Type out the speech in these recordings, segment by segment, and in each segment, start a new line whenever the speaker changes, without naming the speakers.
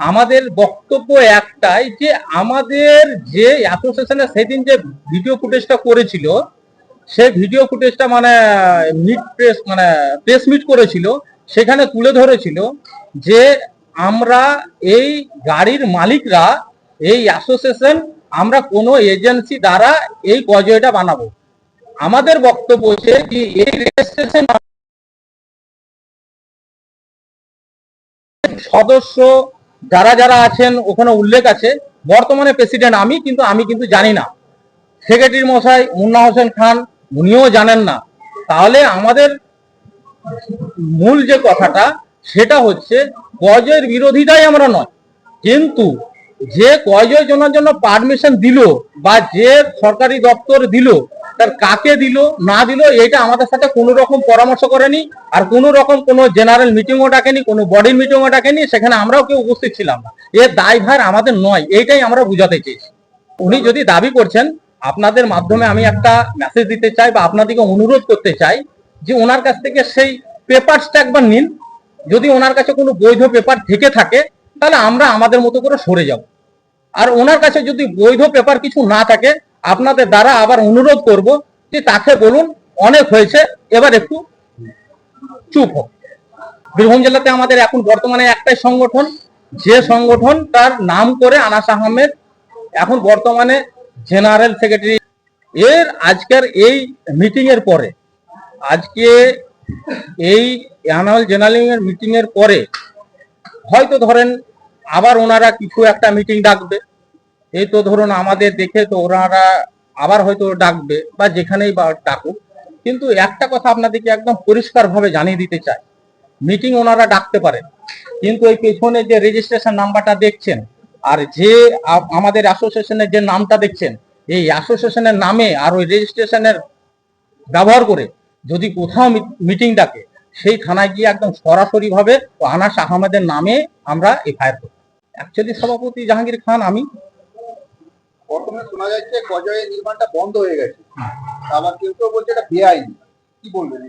আমাদের বক্তব্য একটাই যে আমাদের যে অ্যাসোসিয়েশনে সেদিন যে ভিডিও ফুটেজটা করেছিল, সে ভিডিও ফুটেজটা মানে মিট প্রেস মানে প্রেস মিট করেছিল, সেখানে তুলে ধরেছিল যে আমরা এই গাড়ির মালিকরা, এই অ্যাসোসিয়েশন আমরা কোনো এজেন্সি দ্বারা এই কজয়টা বানাবো। আমাদের বক্তব্য হচ্ছে যে এই রেজিস্ট্রেশন সদস্য যারা যারা আছেন, ওখানে উল্লেখ আছে, বর্তমানে প্রেসিডেন্ট আমি, কিন্তু আমি কিন্তু জানি না। সেক্রেটারি মশাই মুন্না হোসেন খান, উনিও জানেন না। তাহলে আমাদের মূল যে কথাটা, সেটা হচ্ছে গজের বিরোধিতাই আমরা নয়। কিন্তু যে কজের জন্য জন্য পারমিশন দিল বা যে সরকারি দপ্তর দিল, তার কাকে দিল, না দিল, এটা আমাদের সাথে কোনো রকম পরামর্শ করেনি আর কোনো রকম কোনো জেনারেল মিটিংও ডাকেনি, কোনো বডির মিটিংও ডাকেনি, সেখানে আমরাও কেউ উপস্থিত ছিলাম না। এর দায়ভার আমাদের নয়, এইটাই আমরা বুঝাতে চেয়েছি। উনি যদি দাবি করছেন, আপনাদের মাধ্যমে আমি একটা মেসেজ দিতে চাই বা আপনাদেরকে অনুরোধ করতে চাই যে ওনার কাছ থেকে সেই পেপারসটা একবার নিন। যদি ওনার কাছে কোনো বৈধ পেপার থেকে থাকে, তাহলে আমরা আমাদের মতো করে সরে যাব। আর ওনার কাছে যদি বৈধ পেপার কিছু না থাকে, আপনাদের দ্বারা আবার অনুরোধ করব যে তাকে বলুন, অনেক হয়েছে, এবার একটু চুপ হোক। বীরভূম জেলাতে আমাদের এখন বর্তমানে একটাই সংগঠন, যে সংগঠন তার নাম করে আনাস আহমেদ, এখন বর্তমানে জেনারেল সেক্রেটারি। এর আজকের এই মিটিং এর পরে, আজকে এই অ্যানুয়াল জেনারেল এর মিটিং এর পরে, হয়তো ধরেন আবার ওনারা কিছু একটা মিটিং ডাকবে। এই তো ধরুন আমাদের দেখে তো ওনারা আবার হয়তো ডাকবে বা যেখানেই বা ডাকুক। কিন্তু একটা কথা আপনাদেরকে একদম পরিষ্কারভাবে জানিয়ে দিতে চাই। মিটিং ওনারা ডাকতে পারেন। কিন্তু এই পেছনে যে রেজিস্ট্রেশন নাম্বারটা দেখছেন আর যে আমাদের অ্যাসোসিয়েশনের যে নামটা দেখছেন, এই অ্যাসোসিয়েশনের নামে আর ওই রেজিস্ট্রেশনের ব্যবহার করে যদি কোথাও মিটিং ডাকে, সেই থানায় গিয়ে একদম সরাসরি ভাবে আনাস আহমেদের নামে আমরা এফআইআর করি অ্যাকচুয়ালি সভাপতি জাহাঙ্গীর খান, আমি
বর্তমানে শোনা যাচ্ছে গজয়ের নির্মাণটা বন্ধ হয়ে গেছে। আবার কেউ কেউ বলছে এটা বেআইনি। কি বলবেন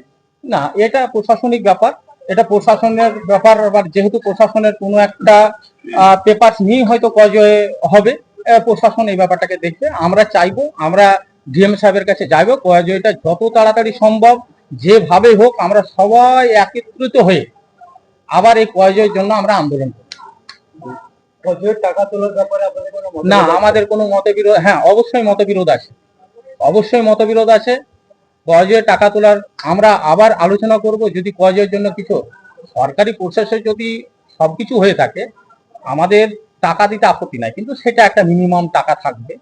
না এটা প্রশাসনিক ব্যাপার। এটা প্রশাসনের ব্যাপার আবার যেহেতু প্রশাসনের কোনো একটা পেপার নিয়ে হয়তো কজয়ে হবে প্রশাসন এই ব্যাপারটাকে দেখবে। আমরা চাইব আমরা ডিএম সাহেবের কাছে যাইবো কজয়টা যত তাড়াতাড়ি সম্ভব যেভাবে হোক আমরা সবাই একত্রিত হয়ে আবার এই কজয়ের জন্য আমরা আন্দোলন করব।
গজয়ের টাকা তোলার ব্যাপারে আপনাদের
না আমাদের কোনো মতবিরোধ হ্যাঁ অবশ্যই মতবিরোধ আছে। অবশ্যই মতবিরোধ আছে। কজের টাকা তোলার আমরা আবার আলোচনা করব যদি কজের জন্য কিছু সরকারি প্রসেসে যদি সবকিছু হয়ে থাকে আমাদের টাকা দিতে আপত্তি নাই কিন্তু সেটা একটা মিনিমাম টাকা থাকবে।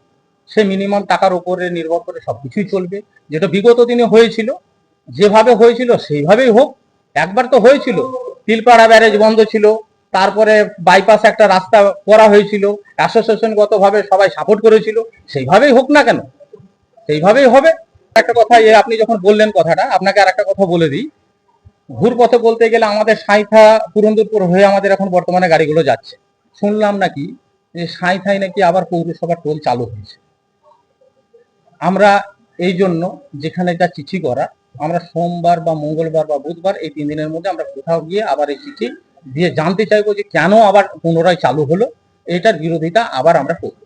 সে মিনিমাম টাকার উপরে নির্ভর করে সবকিছুই চলবে। যেটা বিগত দিনে হয়েছিল যেভাবে হয়েছিল সেইভাবেই হোক একবার তো হয়েছিল। তিলপাড়া ব্যারেজ বন্ধ ছিল তারপরে বাইপাস একটা রাস্তা করা হয়েছিল অ্যাসোসিয়েশনগত ভাবে সবাই সাপোর্ট করেছিল, সেইভাবেই হোক না কেন, সেইভাবেই হবে। একটা কথা আপনি যখন বললেন কথাটা, আপনাকে আর একটা কথা বলে দিই। ঘুর পথে বলতে গেলে আমাদের সাঁইথা, পুরন্দরপুর হয়ে আমাদের এখন বর্তমানে গাড়িগুলো যাচ্ছে। শুনলাম নাকি যে সাঁইথায় নাকি আবার পৌরসভার টোল চালু হয়েছে। আমরা এই জন্য যেখানে যা চিঠি করা, আমরা সোমবার বা মঙ্গলবার বা বুধবার এই তিন দিনের মধ্যে আমরা কোথাও গিয়ে আবার এই চিঠি দিয়ে জানতে চাইব যে কেন আবার পুনরায় চালু হলো এটার বিরোধিতা আবার আমরা করব।